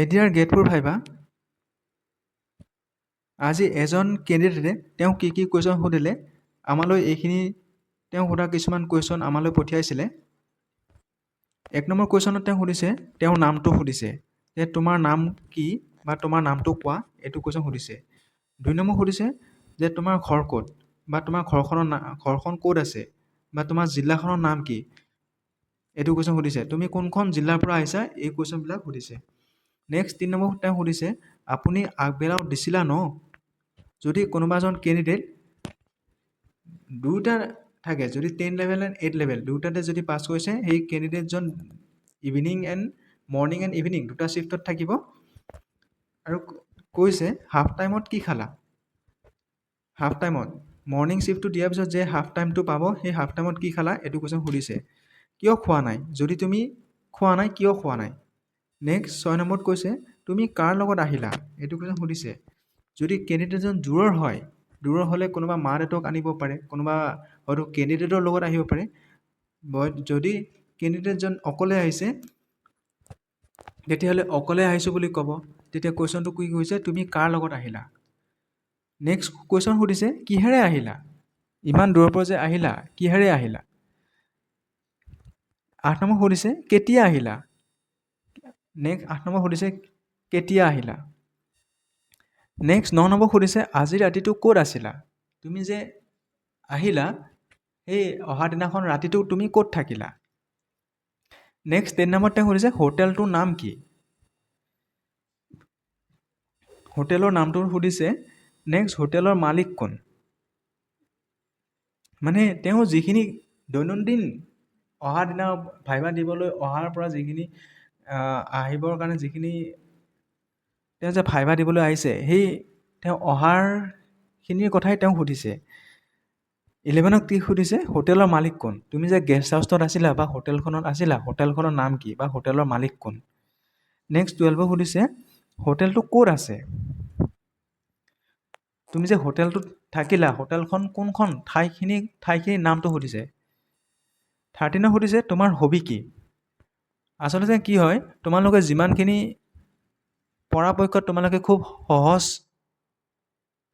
এডিয়াৰ গেটফোৰ viva আজি এজন কেণ্ডিডেটে তেওঁ কি কি কুৱেশ্যন সুধিলে আমালৈ এইখিনি তেওঁ সোধা কিছুমান কুৱেশ্যন আমালৈ পঠিয়াইছিলে। এক নম্বৰ কুৱেশ্যনত তেওঁ সুধিছে তেওঁৰ নামটো সুধিছে যে তোমাৰ নাম কি বা তোমাৰ নামটো কোৱা এইটো কুৱেশ্যন সুধিছে। দুই নম্বৰ সুধিছে যে তোমাৰ ঘৰ ক'ত বা তোমাৰ ঘৰখনৰ না ঘৰখন ক'ত আছে বা তোমাৰ জিলাখনৰ নাম কি এইটো কুৱেশ্যন সুধিছে। তুমি কোনখন জিলাৰ পৰা আহিছা এই কুৱেশ্যনবিলাক সুধিছে। নেক্সট তিনি নম্বৰ তেওঁ সুধিছে, আপুনি আগবেলাও দিছিলা ন? যদি কোনোবা এজন কেণ্ডিডেট দুয়োটা থাকে, যদি ten level and eight level দুয়োটাতে যদি পাছ কৰিছে, সেই কেণ্ডিডেটজন evening and morning and evening দুটা শ্বিফ্টত থাকিব। আৰু কৈছে হাফ টাইমত কি খালা? হাফ টাইমত মৰ্ণিং শ্বিফ্টটো দিয়াৰ পিছত যে হাফ টাইমটো পাব, সেই হাফ টাইমত কি খালা? এইটো কুৱেশ্যন সুধিছে। কিয় খোৱা নাই? যদি তুমি খোৱা নাই, কিয় খোৱা নাই? নেক্সট ছয় নম্বৰত কৈছে তুমি কাৰ লগত আহিলা? এইটো কুৱেশ্যন সুধিছে। যদি কেণ্ডিডেটজন দূৰৰ হয় দূৰৰ হ'লে কোনোবা মা দেউতাক আনিব পাৰে কোনোবা হয়তো কেণ্ডিডেটৰ লগত আহিব পাৰে। যদি কেণ্ডিডেটজন অকলে আহিছে তেতিয়াহ'লে অকলে আহিছোঁ বুলি ক'ব। তেতিয়া কুৱেশ্যনটো কি কৈছে তুমি কাৰ লগত আহিলা? নেক্সট কুৱেশ্যন সুধিছে কিহেৰে আহিলা? ইমান দূৰৰ পৰা যে আহিলা কিহেৰে আহিলা? আঠ নম্বৰ সুধিছে কেতিয়া আহিলা? নেক্সট আঠ নম্বৰ সুধিছে, কেতিয়া আহিলা? নেক্সট ন নম্বৰ সুধিছে, আজি ৰাতিটো ক'ত আছিলা? তুমি যে আহিলা, সেই অহা দিনাখন ৰাতিটো তুমি ক'ত থাকিলা? নেক্সট টেন নম্বৰত তেওঁ সুধিছে, হোটেলটোৰ নাম কি? হোটেলৰ নামটো সুধিছে নেক্সট হোটেলৰ মালিক কোন? মানে তেওঁ যিখিনি দৈনন্দিন অহা দিনা ভাইবা দিবলৈ অহাৰ পৰা যিখিনি আহিবৰ কাৰণে যিখিনি তেওঁ যে ভাইবা দিবলৈ আহিছে সেই তেওঁ অহাৰখিনিৰ কথাই তেওঁ সুধিছে। ইলেভেনক কি সুধিছে? হোটেলৰ মালিক কোন? তুমি যে গেষ্ট হাউচত আছিলা বা হোটেলখনত আছিলা হোটেলখনৰ নাম কি বা হোটেলৰ মালিক কোন? নেক্সট টুৱেলভক সুধিছে হোটেলটো ক'ত আছে? তুমি যে হোটেলটোত থাকিলা হোটেলখন কোনখন? ঠাইখিনি ঠাইখিনিৰ নামটো সুধিছে। থাৰ্টিনক সুধিছে তোমাৰ হবি কি? আচলতে কি হয় তোমালোকে যিমানখিনি পৰাপক্ষত তোমালোকে খুব সহজ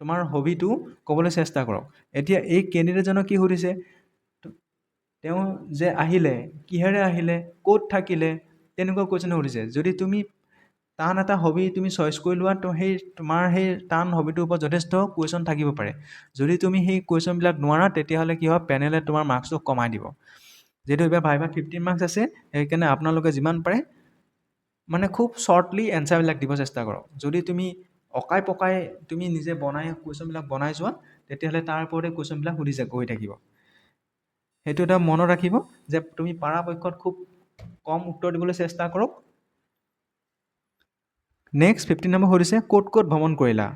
তোমাৰ হবিটো ক'বলৈ চেষ্টা কৰক। এতিয়া এই কেণ্ডিডেটজনক কি সুধিছে তেওঁ যে আহিলে কিহেৰে আহিলে ক'ত থাকিলে তেনেকুৱা কুৱেশ্যন সুধিছে। যদি তুমি টান এটা হবি তুমি চইচ কৰি লোৱা তো সেই তোমাৰ সেই টান হবিটোৰ ওপৰত যথেষ্ট কুৱেশ্যন থাকিব পাৰে। যদি তুমি সেই কুৱেশ্যনবিলাক নোৱাৰা তেতিয়াহ'লে কি হয় পেনেলে তোমাৰ মাৰ্কছটো কমাই দিব। যিহেতু এইবাৰ ভাইভাত ফিফটিন মাৰ্কছ আছে সেইকাৰণে আপোনালোকে যিমান পাৰে মানে খুব শ্বৰ্টলি এনচাৰবিলাক দিব চেষ্টা কৰক। যদি তুমি অকাই পকাই তুমি নিজে বনাই কুৱেশ্যনবিলাক বনাই যোৱা তেতিয়াহ'লে তাৰ ওপৰতে কুৱেশ্যনবিলাক সুধিছে গৈ থাকিব। সেইটো এটা মনত ৰাখিব যে তুমি পৰাপক্ষত খুব কম উত্তৰ দিবলৈ চেষ্টা কৰক। নেক্সট ফিফটিন নম্বৰ সুধিছে ক'ত ক'ত ভ্ৰমণ কৰিলা?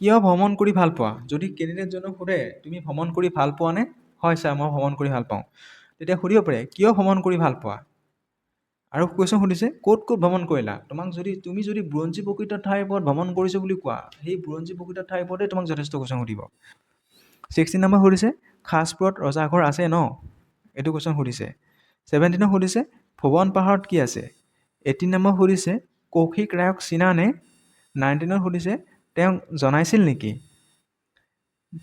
কিয় ভ্ৰমণ কৰি ভাল পোৱা? যদি কেণ্ডিডেটজনক সোধে তুমি ভ্ৰমণ কৰি ভাল পোৱা নে? হয় ছাৰ মই ভ্ৰমণ কৰি ভাল পাওঁ। তেতিয়া সুধিব পাৰে কিয় ভ্ৰমণ কৰি ভাল পোৱা? আৰু কুৱেশ্যন সুধিছে ক'ত ক'ত ভ্ৰমণ কৰিলা? তোমাক যদি তুমি যদি বুৰঞ্জী প্ৰকৃত ঠাইৰ ওপৰত ভ্ৰমণ কৰিছোঁ বুলি কোৱা সেই বুৰঞ্জী প্ৰকৃত ঠাইৰ ওপৰতে তোমাক যথেষ্ট কুৱেশ্যন সুধিব। ছিক্সটিন নম্বৰ সুধিছে সাজপুৰত ৰজাঘৰ আছে ন? এইটো কুৱেশ্যন সুধিছে। ছেভেণ্টিনত সুধিছে ভুৱন পাহাৰত কি আছে? এইটিন নম্বৰ সুধিছে কৌশিক ৰায়ক চিনা নে? নাইনটিনত সুধিছে তেওঁক জনাইছিল নেকি?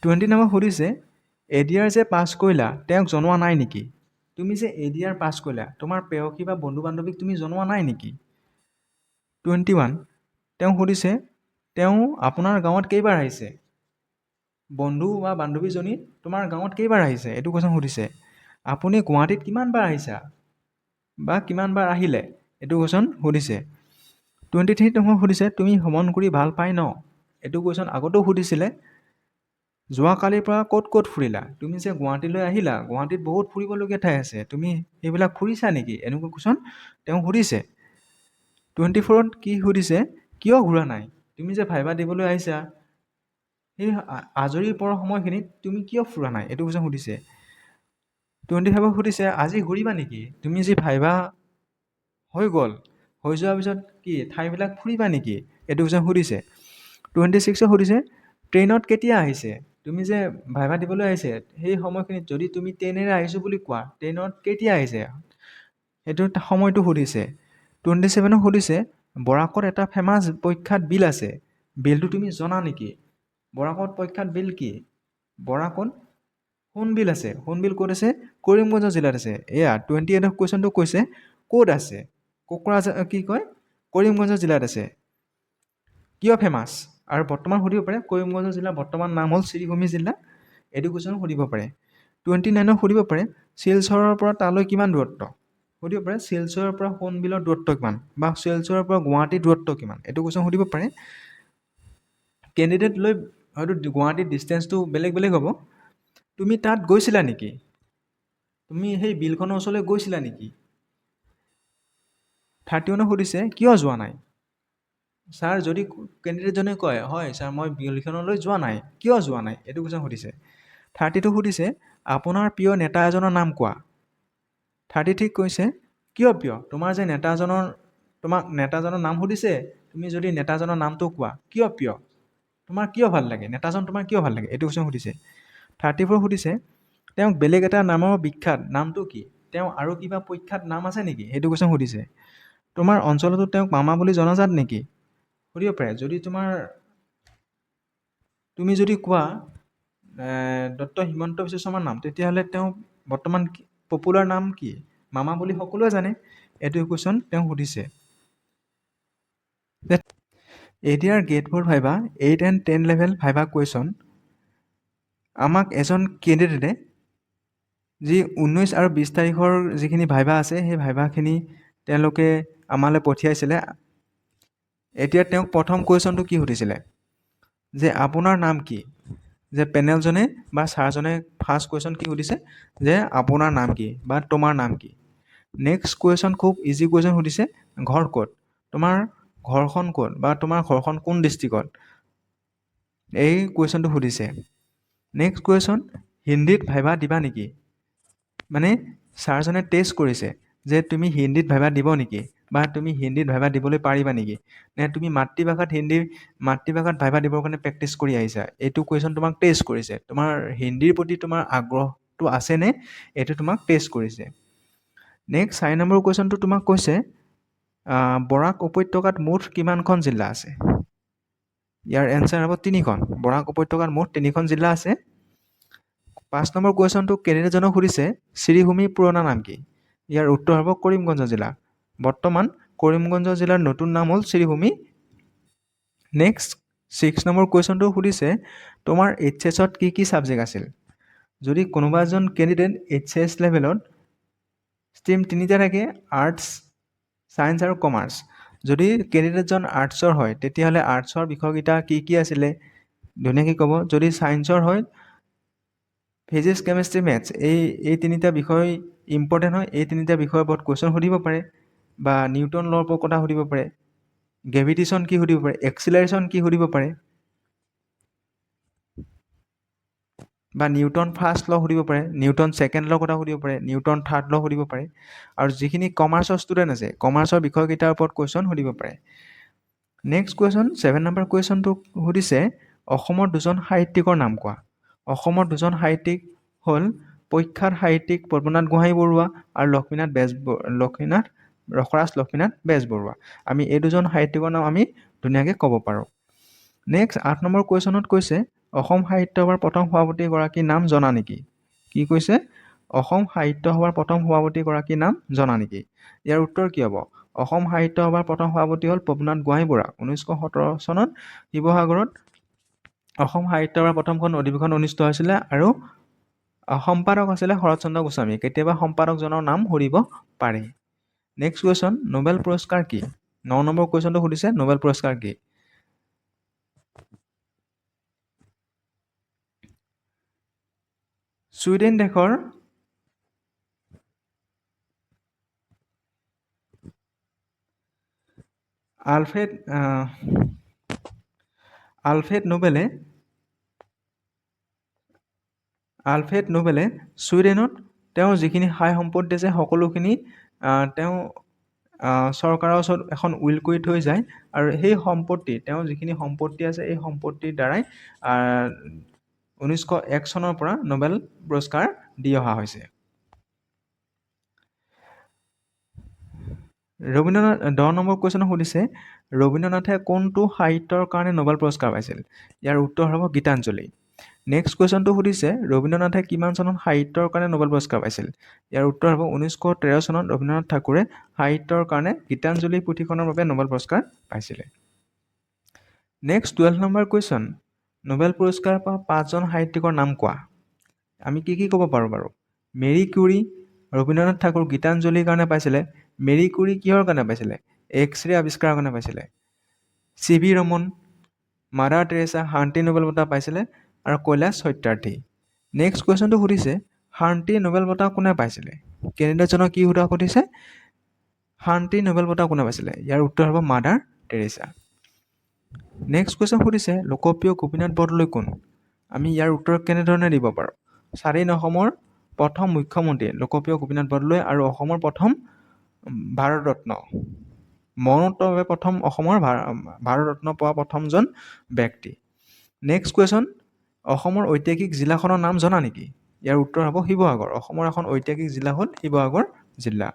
টুৱেণ্টি নম্বৰ সুধিছে এডিয়াৰ যে পাছ কৰিলা তেওঁক জনোৱা নাই নেকি? তুমি যে এডিয়াৰ পাছ কৰিলা তোমাৰ প্ৰেয়সী বা বন্ধু বান্ধৱীক তুমি জনোৱা নাই নেকি? টুৱেণ্টি ওৱান তেওঁ সুধিছে তেওঁ আপোনাৰ গাঁৱত কেইবাৰ আহিছে? বন্ধু বা বান্ধৱীজনী তোমাৰ গাঁৱত কেইবাৰ আহিছে? এইটো কুৱেশ্যন সুধিছে আপুনি গুৱাহাটীত কিমানবাৰ আহিছা? বা কিমানবাৰ আহিলে? এইটো কুৱেশ্যন সুধিছে টুৱেণ্টি থ্ৰীত মোক সুধিছে তুমি ভ্ৰমণ কৰি ভাল পাই ন? এইটো কুৱেশ্যন আগতেও সুধিছিলে যোৱাকালিৰ পৰা ক'ত ক'ত ফুৰিলা? তুমি যে গুৱাহাটীলৈ আহিলা গুৱাহাটীত বহুত ফুৰিবলগীয়া ঠাই আছে। তুমি সেইবিলাক ফুৰিছা নেকি? এনেকুৱা কুৱেশ্যন তেওঁ সুধিছে। টুৱেণ্টি ফ'ৰত কি সুধিছে কিয় ঘূৰা নাই? তুমি যে ভাইবা দিবলৈ আহিছা সেই আজৰি পৰা সময়খিনিত তুমি কিয় ফুৰা নাই? এইটো কুৱেশ্যন সুধিছে। টুৱেণ্টি ফাইভক সুধিছে আজি ঘূৰিবা নেকি? তুমি যি ভাইবা হৈ গ'ল হৈ যোৱাৰ পিছত কি ঠাইবিলাক ফুৰিবা নেকি? এইটো কুৱেশ্যন সুধিছে। টুৱেণ্টি ছিক্সক সুধিছে ট্ৰেইনত কেতিয়া আহিছে? তুমি যে ভাইভা দিবলৈ আহিছে, সেই সময়খিনিত যদি তুমি ট্ৰেইনেৰে আহিছোঁ বুলি কোৱা, ট্ৰেইনত কেতিয়া আহিছে? সেইটো সময়টো সুধিছে। টুৱেণ্টি ছেভেনত সুধিছে, বৰাকত এটা ফেমাছ প্ৰখ্যাত বিল আছে। বিলটো তুমি জনা নেকি? বৰাকত প্ৰখ্যাত বিল কি? বৰাকত সোণবিল আছে। সোণবিল ক'ত আছে? কৰিমগঞ্জ জিলাত আছে। এয়া, টুৱেণ্টি এইটৰ কুৱেশ্যনটো কৈছে, ক'ত আছে? কোকৰাঝাৰ কি কয়? কৰিমগঞ্জ জিলাত আছে। কিয় ফেমাছ আৰু বৰ্তমান সুধিব পাৰে কৰিমগঞ্জ জিলাৰ বৰ্তমান নাম হ'ল শ্ৰীভূমি জিলা। এইটো কুৱেশ্যন সুধিব পাৰে। টুৱেণ্টি নাইনত সুধিব পাৰে, শিলচৰৰ পৰা তালৈ কিমান দূৰত্ব? সুধিব পাৰে, শিলচৰৰ পৰা সোণবিলৰ দূৰত্ব কিমান? বা শিলচৰৰ পৰা গুৱাহাটীৰ দূৰত্ব কিমান? এইটো কুৱেশ্যন সুধিব পাৰে। কেণ্ডিডেট লৈ হয়তো গুৱাহাটীৰ ডিষ্টেঞ্চটো বেলেগ বেলেগ হ'ব। তুমি তাত গৈছিলা নেকি? তুমি সেই বিলখনৰ ওচৰলৈ গৈছিলা নেকি? থাৰ্টি ওৱানত সুধিছে, কিয় যোৱা নাই? ছাৰ যদি কেণ্ডিডেটজনে কয়, হয় ছাৰ মই বিলখনলৈ যোৱা নাই, কিয় যোৱা নাই? এইটো কুৱেশ্যন সুধিছে। থাৰ্টিটো সুধিছে, আপোনাৰ প্ৰিয় নেতা এজনৰ নাম কোৱা? থাৰ্টি থ্ৰীক কৈছে, কিয় প্ৰিয়? তোমাৰ যে নেতাজনৰ তোমাক নেতাজনৰ নাম সুধিছে, তুমি যদি নেতাজনৰ নামটো কোৱা, কিয় প্ৰিয়? তোমাৰ কিয় ভালো লাগে? নেতাজন তোমাৰ কিয় ভালো লাগে? এইটো কুৱেশ্যন সুধিছে। থাৰ্টি ফ'ৰ সুধিছে, তেওঁক বেলেগ এটা নামৰ বিখ্যাত নামটো কি? তেওঁ আৰু কিবা প্ৰখ্যাত নাম আছে নেকি? সেইটো কুৱেশ্যন সুধিছে। তোমাৰ অঞ্চলতো তেওঁক মামা বুলি জনাজাত নেকি? সুধিব পাৰে যদি তোমাৰ তুমি যদি কোৱা দত্ত হিমন্ত বিশ্ব শৰ্মাৰ নাম তেতিয়াহ'লে তেওঁ বৰ্তমান পপুলাৰ নাম কি? মামা বুলি সকলোৱে জানে এইটো কুৱেশ্যন তেওঁ সুধিছে। এতিয়াৰ for viva eight and ten level viva question আমাক এজন কেণ্ডিডেটে যি ঊনৈছ আৰু বিছ তাৰিখৰ যিখিনি ভাইবা আছে সেই ভাইবাখিনি তেওঁলোকে আমালৈ পঠিয়াইছিলে। এতিয়া তেওঁক প্ৰথম কুৱেশ্যনটো কি সুধিছিলে? যে আপোনাৰ নাম কি? যে পেনেলজনে বা ছাৰজনে ফাৰ্ষ্ট কুৱেশ্যন কি সুধিছে? যে আপোনাৰ নাম কি বা তোমাৰ নাম কি? নেক্সট কুৱেশ্যন খুব ইজি কুৱেশ্যন সুধিছে ঘৰ ক'ত? তোমাৰ ঘৰখন ক'ত বা তোমাৰ ঘৰখন কোন ডিষ্ট্ৰিক্টত এই কুৱেশ্যনটো সুধিছে। নেক্সট কুৱেশ্যন হিন্দীত ভাইবা দিবা নেকি? মানে ছাৰজনে টেষ্ট কৰিছে যে তুমি হিন্দীত ভাইবা দিব নেকি? বা তুমি হিন্দীত ভাইবা দিবলৈ পাৰিবা নেকি? নে তুমি মাতৃভাষাত হিন্দী, মাতৃভাষাত ভাইবা দিবৰ কাৰণে প্ৰেক্টিচ কৰি আহিছা? এইটো কুৱেশ্যন তোমাক টেষ্ট কৰিছে। তোমাৰ হিন্দীৰ প্ৰতি তোমাৰ আগ্ৰহটো আছেনে? এইটো তোমাক টেষ্ট কৰিছে। নেক্সট চাৰি নম্বৰ কুৱেশ্যনটো তোমাক কৈছে বৰাক উপত্যকাত মুঠ কিমানখন জিলা আছে? ইয়াৰ এনচাৰ হ'ব তিনিখন। বৰাক উপত্যকাত মুঠ তিনিখন জিলা আছে। পাঁচ নম্বৰ কুৱেশ্যনটো কেণ্ডিডেটজনক সুধিছে? শ্ৰীভূমিৰ পুৰণা নাম কি? ইয়াৰ উত্তৰ হ'ব কৰিমগঞ্জ জিলা। বৰ্তমান কৰিমগঞ্জ জিলাৰ নতুন নাম হ'ল শ্ৰীভূমি। নেক্সট ছিক্স নম্বৰ কুৱেশ্যনটো সুধিছে, তোমাৰ এইচ এছত কি কি ছাবজেক্ট আছিল? যদি কোনোবা এজন কেণ্ডিডেট এইচ এছ লেভেলত ষ্ট্ৰীম তিনিটা থাকে আৰ্টছ ছায়েন্স আৰু কমাৰ্চ যদি কেণ্ডিডেটজন আৰ্টছৰ হয়, তেতিয়াহ'লে আৰ্টছৰ বিষয়কেইটা কি কি আছিলে? ধুনীয়াকৈ ক'ব, যদি ছায়েন্সৰ হয় ফিজিক্স কেমেষ্ট্ৰি মেথছ এই এই তিনিটা বিষয় ইম্পৰ্টেণ্ট হয়, এই তিনিটা বিষয়ৰ ওপৰত কুৱেশ্যন সুধিব পাৰে। বা নিউটন লৰ ওপৰত কথা সুধিব পাৰে গ্ৰেভিটেশ্যন কি সুধিব পাৰে এক্সিলাৰেশ্যন কি সুধিব পাৰে বা নিউটন ফাৰ্ষ্ট ল সুধিব পাৰে নিউটন ছেকেণ্ড ল কথা সুধিব পাৰে নিউটন থাৰ্ড ল সুধিব পাৰে আৰু যিখিনি কমাৰ্চৰ ষ্টুডেণ্ট আছে কমাৰ্চৰ বিষয়কেইটাৰ ওপৰত কুৱেশ্যন সুধিব পাৰে। নেক্সট কুৱেশ্যন ছেভেন নম্বৰ কুৱেশ্যনটো সুধিছে অসমৰ দুজন সাহিত্যিকৰ নাম কোৱা? অসমৰ দুজন সাহিত্যিক হ'ল প্ৰখ্যাত সাহিত্যিক পদ্মনাথ গোহাঁই বৰুৱা আৰু লক্ষ্মীনাথ বেজ লক্ষ্মীনাথ ৰসৰাজ লক্ষ্মীনাথ বেজবৰুৱা আমি এই দুজন সাহিত্যিকৰ নাম আমি ধুনীয়াকৈ ক'ব পাৰোঁ। নেক্সট আঠ নম্বৰ কুৱেশ্যনত কৈছে অসম সাহিত্য সভাৰ প্ৰথম সভাপতিগৰাকীৰ নাম জনা নেকি? কি কৈছে? অসম সাহিত্য সভাৰ প্ৰথম সভাপতিগৰাকীৰ নাম জনা নেকি? ইয়াৰ উত্তৰ কি হ'ব? অসম সাহিত্য সভাৰ প্ৰথম সভাপতি হ'ল পৱনাথ গোহাঁই বৰা। ঊনৈছশ সোতৰ চনত শিৱসাগৰত অসম সাহিত্য সভাৰ প্ৰথমখন অধিৱেশন অনুষ্ঠিত হৈছিলে আৰু সম্পাদক আছিলে শৰৎচন্দ্ৰ গোস্বামী। কেতিয়াবা সম্পাদকজনৰ নাম সুধিব পাৰে। নেক্সট কুৱেশ্যন নোবেল পুৰস্কাৰ কি ন নম্বৰ কুৱেশ্যনটো সুধিছে নোবেল পুৰস্কাৰ কি ছুইডেন দেশৰ আলফ্ৰেড আলফ্ৰেড নোবেলে আলফ্ৰেড নোবেলে ছুইডেনত তেওঁৰ যিখিনি সাই সম্পত্তি আছে সকলোখিনি তেওঁ চৰকাৰৰ ওচৰত এখন উইল কৰি থৈ যায় আৰু সেই সম্পত্তি তেওঁৰ যিখিনি সম্পত্তি আছে এই সম্পত্তিৰ দ্বাৰাই ঊনৈছশ এক চনৰ পৰা নোবেল পুৰস্কাৰ দি অহা হৈছে। ৰবীন্দ্ৰনাথ দহ নম্বৰ কুৱেশ্যন সুধিছে ৰবীন্দ্ৰনাথে কোনটো সাহিত্যৰ কাৰণে নোবেল পুৰস্কাৰ পাইছিল? ইয়াৰ উত্তৰ হ'ব গীতাঞ্জলি। নেক্সট কুৱেশ্যনটো সুধিছে ৰবীন্দ্ৰনাথে কিমান চনত সাহিত্যৰ কাৰণে নোবেল পুৰস্কাৰ পাইছিল? ইয়াৰ উত্তৰ হ'ব ঊনৈছশ তেৰ চনত ৰবীন্দ্ৰনাথ ঠাকুৰে সাহিত্যৰ কাৰণে গীতাঞ্জলি পুথিখনৰ বাবে নোবেল পুৰস্কাৰ পাইছিলে। Next twelve number question Nobel পুৰস্কাৰ পোৱা পাঁচজন সাহিত্যিকৰ নাম কোৱা? আমি কি কি ক'ব পাৰোঁ বাৰু? মেৰী কিউৰী ৰবীন্দ্ৰনাথ ঠাকুৰ গীতাঞ্জলিৰ কাৰণে পাইছিলে। মেৰী কুৰী কিহৰ কাৰণে পাইছিলে? এক্স ৰে আৱিষ্কাৰৰ কাৰণে পাইছিলে। C V Raman Mother Teresa শান্তি নোবেল বঁটা পাইছিলে। আৰু কৈলাশ সত্যাৰ্থী। নেক্সট কুৱেশ্যনটো সুধিছে শান্তি নোবেল বঁটা কোনে পাইছিলে? কেণ্ডিডেটজনক কি সোধা সুধিছে? শান্তি নোবেল বঁটা কোনে পাইছিলে? ইয়াৰ উত্তৰ হ'ব মাদাৰ টেৰেছা। নেক্সট কুৱেশ্যন সুধিছে লোকপ্ৰিয় গোপীনাথ বৰদলৈ কোন? আমি ইয়াৰ উত্তৰ কেনেধৰণে দিব পাৰোঁ? স্বাধীন অসমৰ প্ৰথম মুখ্যমন্ত্ৰী লোকপ্ৰিয় গোপীনাথ বৰদলৈ আৰু অসমৰ প্ৰথম ভাৰত ৰত্ন মৰণোত্তৰভাৱে প্ৰথম অসমৰ ভাৰত ৰত্ন পোৱা প্ৰথমজন ব্যক্তি। নেক্সট কুৱেশ্যন অসমৰ ঐতিহাসিক জিলাখনৰ নাম জনা নেকি? ইয়াৰ উত্তৰ হ'ব শিৱসাগৰ। অসমৰ এখন ঐতিহাসিক জিলা হ'ল শিৱসাগৰ জিলা।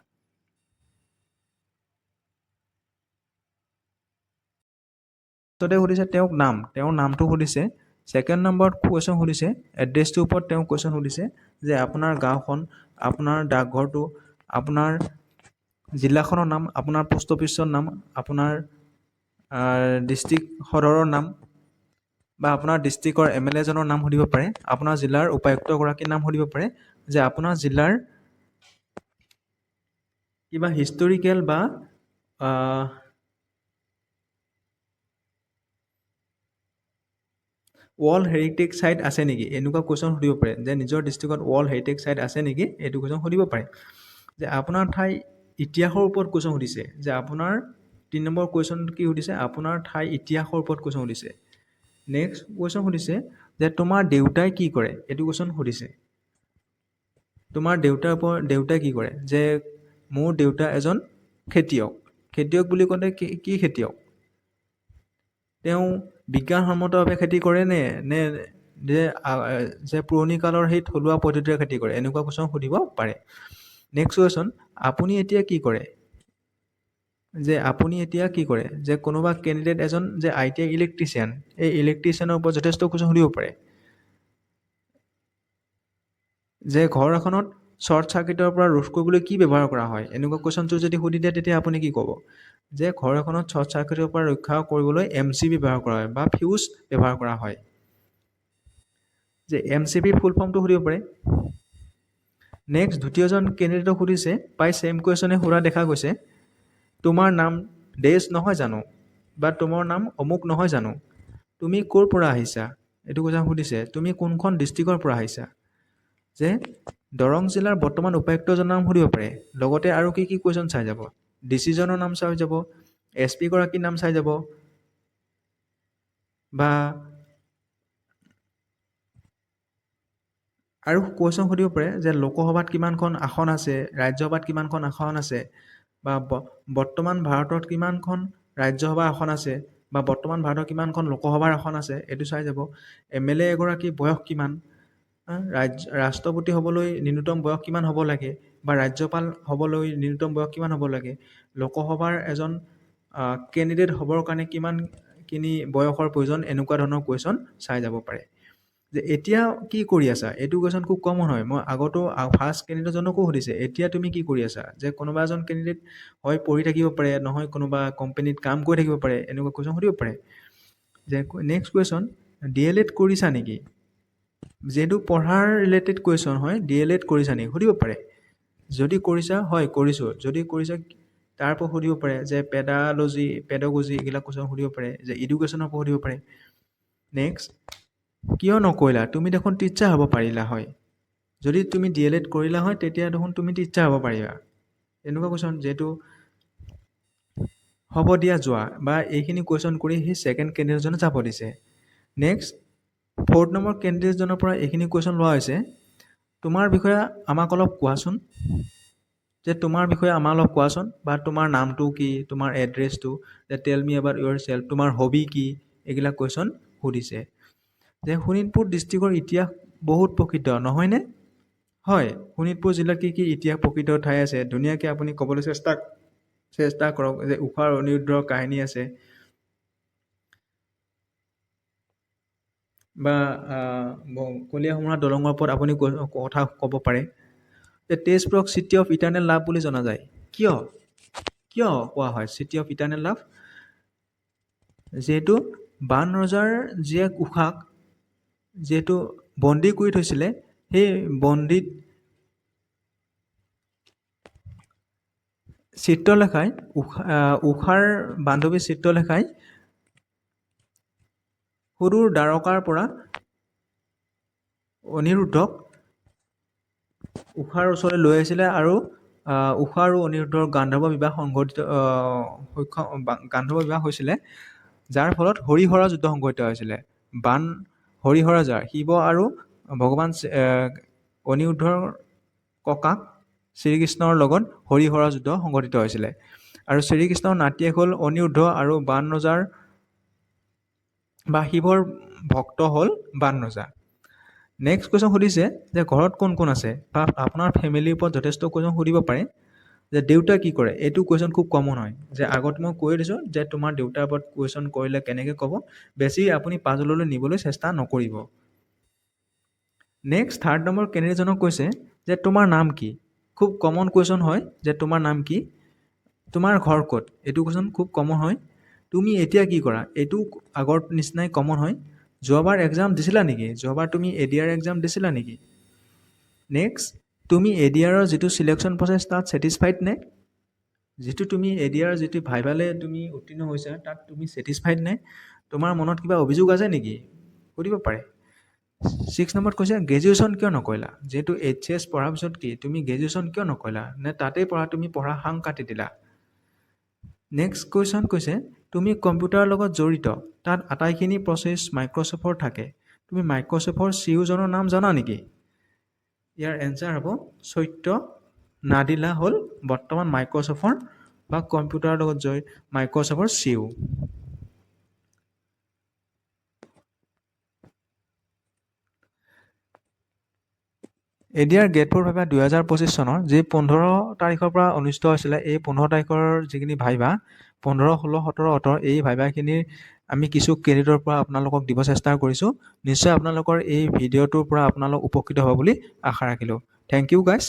তাতে সুধিছে তেওঁক নাম। তেওঁৰ নামটো সুধিছে ছেকেণ্ড নম্বৰত কুৱেশ্যন সুধিছে এড্ৰেছটোৰ ওপৰত তেওঁ কুৱেশ্যন সুধিছে যে আপোনাৰ গাঁওখন আপোনাৰ ডাকঘৰটো আপোনাৰ জিলাখনৰ নাম আপোনাৰ পোষ্ট অফিচৰ নাম আপোনাৰ ডিষ্ট্ৰিক্ট সদৰৰ নাম বা আপোনাৰ ডিষ্ট্ৰিক্টৰ এম এল এজনৰ নাম সুধিব পাৰে আপোনাৰ জিলাৰ উপায়ুক্তগৰাকীৰ নাম সুধিব পাৰে যে আপোনাৰ জিলাৰ কিবা হিষ্টৰিকেল বা ৱৰ্ল্ড হেৰিটেজ চাইট আছে নেকি? এনেকুৱা কুৱেশ্যন সুধিব পাৰে যে নিজৰ ডিষ্ট্ৰিক্টত ৱৰ্ল্ড হেৰিটেজ চাইট আছে নেকি? এইটো কুৱেশ্যন সুধিব পাৰে। যে আপোনাৰ ঠাই ইতিহাসৰ ওপৰত কুৱেশ্যন সুধিছে যে আপোনাৰ তিনি নম্বৰ কুৱেশ্যন কি সুধিছে? আপোনাৰ ঠাই ইতিহাসৰ ওপৰত কুৱেশ্যন সুধিছে। নেক্সট কুৱেশ্যন সুধিছে যে তোমাৰ দেউতাই কি কৰে? এইটো কুৱেশ্যন সুধিছে। তোমাৰ দেউতাৰ ওপৰত দেউতাই কি কৰে? যে মোৰ দেউতা এজন খেতিয়ক। খেতিয়ক বুলি ক'লে কি খেতিয়ক? তেওঁ বিজ্ঞানসন্মতভাৱে খেতি কৰে নে নে যে পুৰণি কালৰ সেই থলুৱা পদ্ধতিৰে খেতি কৰে? এনেকুৱা কুৱেশ্যন সুধিব পাৰে। নেক্সট কুৱেশ্যন আপুনি এতিয়া কি কৰে? যে আপুনি এতিয়া কি কৰে? যে কোনোবা কেণ্ডিডেট এজন যে আই টি আই ইলেক্ট্ৰিচিয়ান এই ইলেক্ট্ৰিচিয়ানৰ ওপৰত যথেষ্ট কুৱেশ্যন সুধিব পাৰে। যে ঘৰ এখনত শ্বৰ্ট চাৰ্কিটৰ পৰা ৰোধ কৰিবলৈ কি ব্যৱহাৰ কৰা হয়? এনেকুৱা কুৱেশ্যনটো যদি সুধি দিয়ে, তেতিয়া আপুনি কি ক'ব? যে ঘৰ এখনত শ্বৰ্ট চাৰ্কিটৰ পৰা ৰক্ষা কৰিবলৈ এম চি বি ব্যৱহাৰ কৰা হয় বা ফিউজ ব্যৱহাৰ কৰা হয়। যে এম চি বিৰ ফুল ফৰ্মটো সুধিব পাৰে। নেক্সট দ্বিতীয়জন কেণ্ডিডেটক সুধিছে প্ৰায় ছেম কুৱেশ্যনে সুধা দেখা গৈছে। তোমাৰ নাম ডেজ নহয় জানো বা তোমাৰ নাম অমুক নহয় জানো? তুমি ক'ৰ পৰা আহিছা? এইটো কুৱেশ্যন সুধিছে তুমি কোনখন ডিষ্ট্ৰিক্টৰ পৰা আহিছা? যে দৰং জিলাৰ বৰ্তমান উপায়ুক্তজনৰ নাম সুধিব পাৰে লগতে আৰু কি কি কুৱেশ্যন চাই যাব? ডিচিজনৰ নাম চাই যাব এছ পিগৰাকীৰ নাম চাই যাব বা আৰু কুৱেশ্যন সুধিব পাৰে যে লোকসভাত কিমানখন আসন আছে ৰাজ্যসভাত কিমানখন আসন আছে বা বৰ্তমান ভাৰতত কিমানখন ৰাজ্যসভা আসন আছে বা বৰ্তমান ভাৰতৰ কিমানখন লোকসভাৰ আসন আছে এইটো চাই যাব। এম এল এ এগৰাকী বয়স কিমান? ৰাজ্য ৰাষ্ট্ৰপতি হ'বলৈ ন্যূনতম বয়স কিমান হ'ব লাগে বা ৰাজ্যপাল হ'বলৈ ন্যূনতম বয়স কিমান হ'ব লাগে? লোকসভাৰ এজন কেণ্ডিডেট হ'বৰ কাৰণে কিমানখিনি বয়সৰ প্ৰয়োজন? এনেকুৱা ধৰণৰ কুৱেশ্যন চাই যাব পাৰে। যে এতিয়া কি কৰি আছা? এইটো কুৱেশ্যন খুব কমন হয় মই আগতো ফাৰ্ষ্ট কেণ্ডিডেটজনকো সুধিছে এতিয়া তুমি কি কৰি আছা? যে কোনোবা এজন কেণ্ডিডেট হয় পঢ়ি থাকিব পাৰে নহয় কোনোবা কোম্পেনীত কাম কৰি থাকিব পাৰে এনেকুৱা কুৱেশ্যন সুধিব পাৰে। যে next question D L Ed কৰিছা নেকি? যিহেতু পঢ়াৰ ৰিলেটেড কুৱেশ্যন হয় ডি এল এড কৰিছা নেকি? সুধিব পাৰে। যদি কৰিছা হয় কৰিছোঁ। যদি কৰিছা তাৰ পৰা সুধিব পাৰে। যে পেডালজি পেডগজি এইবিলাক কুৱেশ্যন সুধিব পাৰে। যে ইডুকেশ্যনৰ পৰা সুধিব পাৰে। নেক্সট কিয় নকৰিলা? তুমি দেখোন টিচাৰ হ'ব পাৰিলা হয়। যদি তুমি ডি এল এড কৰিলা হয় তেতিয়া দেখোন তুমি টিচাৰ হ'ব পাৰিবা। এনেকুৱা কুৱেশ্যন যিহেতু হ'ব দিয়া যোৱা বা এইখিনি কুৱেশ্যন কৰি সেই ছেকেণ্ড কেণ্ডিডেটজনে যাব দিছে। নেক্সট ফ'ৰ্থ নম্বৰ কেণ্ডিডেটজনৰ পৰা এইখিনি কুৱেশ্যন লোৱা হৈছে। তোমাৰ বিষয়ে আমাক অলপ কোৱাচোন। যে তোমাৰ বিষয়ে আমাক অলপ কোৱাচোন বা তোমাৰ নামটো কি তোমাৰ এড্ৰেছটো যে tell me about yourself তোমাৰ হবি কি এইবিলাক কুৱেশ্যন সুধিছে। যে শোণিতপুৰ ডিষ্ট্ৰিক্টৰ ইতিহাস বহুত প্ৰসিদ্ধ নহয়নে? হয় শোণিতপুৰ জিলাত কি কি ইতিহাস প্ৰসিদ্ধ ঠাই আছে? ধুনীয়াকৈ আপুনি ক'বলৈ চেষ্টা চেষ্টা কৰক যে ঊষা আৰু অনিৰুদ্ধৰ কাহিনী আছে। বা ব- কলীয়াভোমোৰা দলঙৰ ওপৰত আপুনি কথা ক'ব পাৰে। যে তেজপুৰক চিটি অফ ইটাৰনেল লাভ বুলি জনা যায়। কিয়? কিয় কোৱা হয় চিটি অফ ইটাৰনেল লাভ যিহেতু বান ৰজাৰ জীয়েক উষাক যিহেতু বন্দী কৰি থৈছিলে সেই বন্দীত চিত্ৰলেখাই উষা উষাৰ বান্ধৱী চিত্ৰলেখাই সুদূৰ দ্বাৰকাৰ পৰা অনিৰুদ্ধক উষাৰ ওচৰলৈ লৈ আহিছিলে আৰু উষা আৰু অনিৰুদ্ধৰ গান্ধৰ্ব বিবাহ সংঘটিত সক্ষম গান্ধৰ্ব বিবাহ হৈছিলে যাৰ ফলত হৰিহৰা যুদ্ধ সংঘটিত হৈছিলে। বান হৰিহৰা যাৰ শিৱ আৰু ভগৱান অনিৰুদ্ধৰ ককাক শ্ৰীকৃষ্ণৰ লগত হৰিহৰা যুদ্ধ সংঘটিত হৈছিলে। আৰু শ্ৰীকৃষ্ণৰ নাতিয়েক হ'ল অনিৰুদ্ধ আৰু বান ৰজাৰ বা শিৱৰ ভক্ত হ'ল বান ৰজা। নেক্সট কুৱেশ্যন সুধিছে যে ঘৰত কোন কোন আছে? বা আপোনাৰ ফেমিলিৰ ওপৰত যথেষ্ট কুৱেশ্যন সুধিব পাৰে। যে দেউতা কি কৰে এইটো কুৱেশ্যন খুব কমন হয়। যে আগত মই কৈ দিছোঁ যে তোমাৰ দেউতাৰ ওপৰত কুৱেশ্যন কৰিলে কেনেকৈ ক'ব বেছি আপুনি পাজললৈ নিবলৈ চেষ্টা নকৰিব। নেক্সট থাৰ্ড নম্বৰ কেণ্ডিডেটজনক কৈছে যে তোমাৰ নাম কি? খুব কমন কুৱেশ্যন হয় যে তোমাৰ নাম কি? তোমাৰ ঘৰ ক'ত? এইটো কুৱেশ্যন খুব কমন হয়। তুমি এতিয়া কি কৰা? এইটো আগৰ নিচিনাই কমন হয়। যোৱাবাৰ এক্সাম দিছিলা নেকি? যোৱাবাৰ তুমি এ ডি আৰ এক্সাম দিছিলা নেকি? নেক্সট তুমি এ ডি আৰৰ যিটো চিলেকশ্যন প্ৰচেছ তাত ছেটিছফাইড নে? যিটো তুমি এ ডি আৰ যিটো ভাইভালে তুমি উত্তীৰ্ণ হৈছা তাত তুমি ছেটিছফাইড নে? তোমাৰ মনত কিবা অভিযোগ আছে নেকি? সুধিব পাৰে। ছিক্স নম্বৰত কৈছে গ্ৰেজুৱেশ্যন কিয় নকৰিলা? যিহেতু এইচ এছ পঢ়াৰ পিছত কি? তুমি গ্ৰেজুৱেশ্যন কিয় নকৰিলা? নে তাতেই পঢ়া তুমি পঢ়া সাং কাটি দিলা? নেক্সট কুৱেশ্যন কৈছে তুমি কম্পিউটাৰৰ লগত জড়িত। তাত আটাইখিনি প্ৰচেছ মাইক্ৰ'ছফ্টৰ থাকে। তুমি মাইক্ৰ'ছফ্টৰ চি ইউজনৰ নাম জানা নেকি? ইয়াৰ এনচাৰ হ'ব চৈত্য নাদিলা হ'ল বৰ্তমান মাইক্ৰ'ছফ্টৰ বা কম্পিউটাৰৰ লগত জড়িত মাইক্ৰ'ছফ্টৰ চি ইউ এডিয়াৰ গেট ফ'ৰ ভাইভা দুহেজাৰ পঁচিছ চনৰ যি পোন্ধৰ তাৰিখৰ পৰা অনুষ্ঠিত হৈছিলে এই পোন্ধৰ তাৰিখৰ যিখিনি ভাইভা পোন্ধৰ ষোল্ল সোতৰ ওঠৰ এই ভাইভাখিনিৰ আমি কিছু ক্ৰেডিটৰ পৰা আপোনালোকক দিব চেষ্টা কৰিছোঁ। নিশ্চয় আপোনালোকৰ এই ভিডিঅ'টোৰ পৰা আপোনালোক উপকৃত হ'ব বুলি আশা ৰাখিলোঁ। থেংক ইউ গাইছ